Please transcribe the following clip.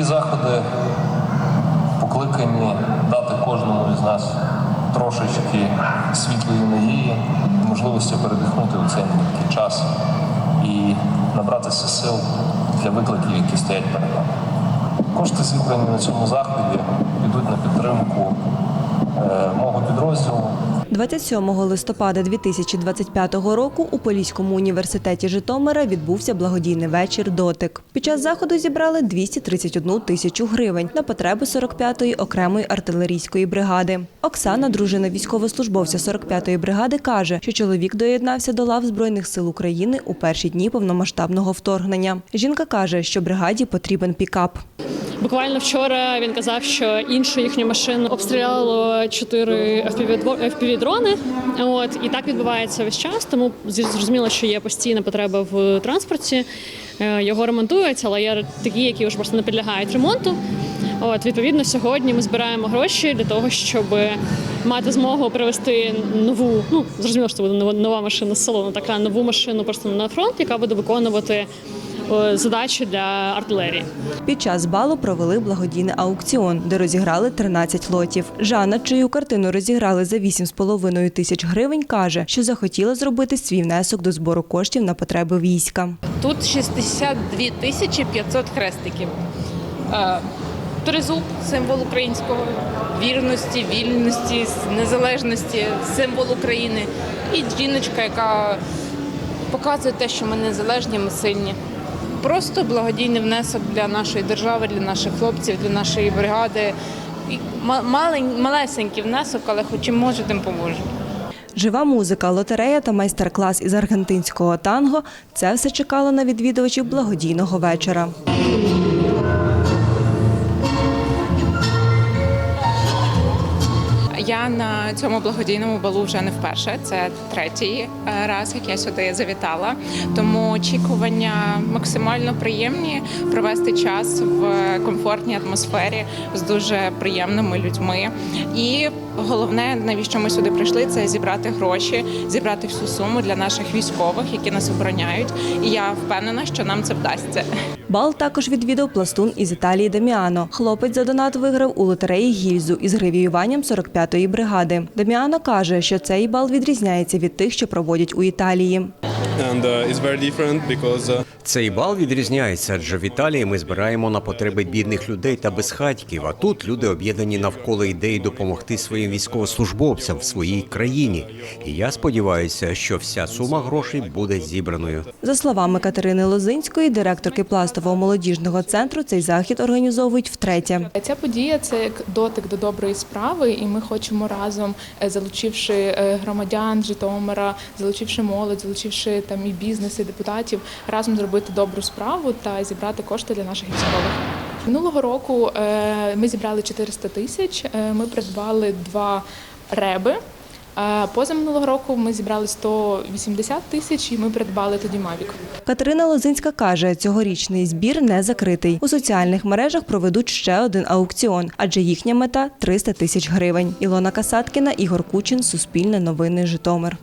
Такі заходи покликані дати кожному із нас трошечки світлої надії, можливості передихнути у цей нелегкий час і набратися сил для викликів, які стоять перед нами. Кошти, зібрані на цьому заході, підуть на підтримку е, мого підрозділу. 27 листопада 2025 року у Поліському університеті Житомира відбувся благодійний вечір Дотик. Під час заходу зібрали 231 тисячу гривень на потреби 45-ї окремої артилерійської бригади. Оксана, дружина військовослужбовця 45-ї бригади, каже, що чоловік доєднався до лав Збройних сил України у перші дні повномасштабного вторгнення. Жінка каже, що бригаді потрібен пікап. Буквально вчора він казав, що іншу їхню машину обстріляло чотири FPV-дрони. От і так відбувається весь час. Тому зрозуміло, що є постійна потреба в транспорті. Е, Його ремонтують, але є такі, які вже просто не підлягають ремонту. От відповідно, сьогодні ми збираємо гроші для того, щоб мати змогу привезти нову. Ну зрозуміло, що це буде нова- машина з салону, така нову машину просто на фронт, яка буде виконувати задачі для артилерії. Під час балу провели благодійний аукціон, де розіграли 13 лотів. Жанна, чию картину розіграли за 8,5 тисяч гривень, каже, що захотіла зробити свій внесок до збору коштів на потреби війська. Тут 62 тисячі 500 хрестиків. Е, Тризуб символ українського вірності, вільності, незалежності, символ України. І жіночка, яка показує те, що ми незалежні, ми сильні. Просто благодійний внесок для нашої держави, для наших хлопців, для нашої бригади. Малесенький внесок, але хоч і може, тим поможемо. Жива музика, лотерея та майстер-клас із аргентинського танго це все чекало на відвідувачів благодійного вечора. Я на цьому благодійному балу вже не вперше. Це третій е, раз, як я сюди завітала. Тому очікування максимально приємні провести час в комфортній атмосфері з дуже приємними людьми. І головне, навіщо ми сюди прийшли, це зібрати гроші, зібрати всю суму для наших військових, які нас обороняють. І я впевнена, що нам це вдасться. Бал також відвідав пластун із Італії Деміано. Хлопець за донат виграв у лотереї гільзу із гравіюванням 45-ї бригади. Деміано каже, що цей бал відрізняється від тих, що проводять у Італії. And uh, it's very different because uh, Цей бал відрізняється, адже в Італії ми збираємо на потреби бідних людей та безхатьків. А тут люди об'єднані навколо ідеї допомогти своїм військовослужбовцям в своїй країні. І я сподіваюся, що вся сума грошей буде зібраною. За словами Катерини Лозинської, директорки пластового молодіжного центру, цей захід організовують втретє. Ця подія це як дотик до доброї справи, і ми хочемо разом, е, залучивши е, громадян Житомира, залучивши молодь, залучивши там і бізнес, і депутатів, разом зробити добру справу та зібрати кошти для наших військових. Минулого року е, ми зібрали 400 тисяч. е, Ми придбали два реби. А позаминулого року ми зібрали 180 тисяч, і ми придбали тоді Мавік. Катерина Лозинська каже, цьогорічний збір не закритий. У соціальних мережах проведуть ще один аукціон, адже їхня мета 300 тисяч гривень. Ілона Касаткіна, Ігор Кучин, Суспільне новини, Житомир.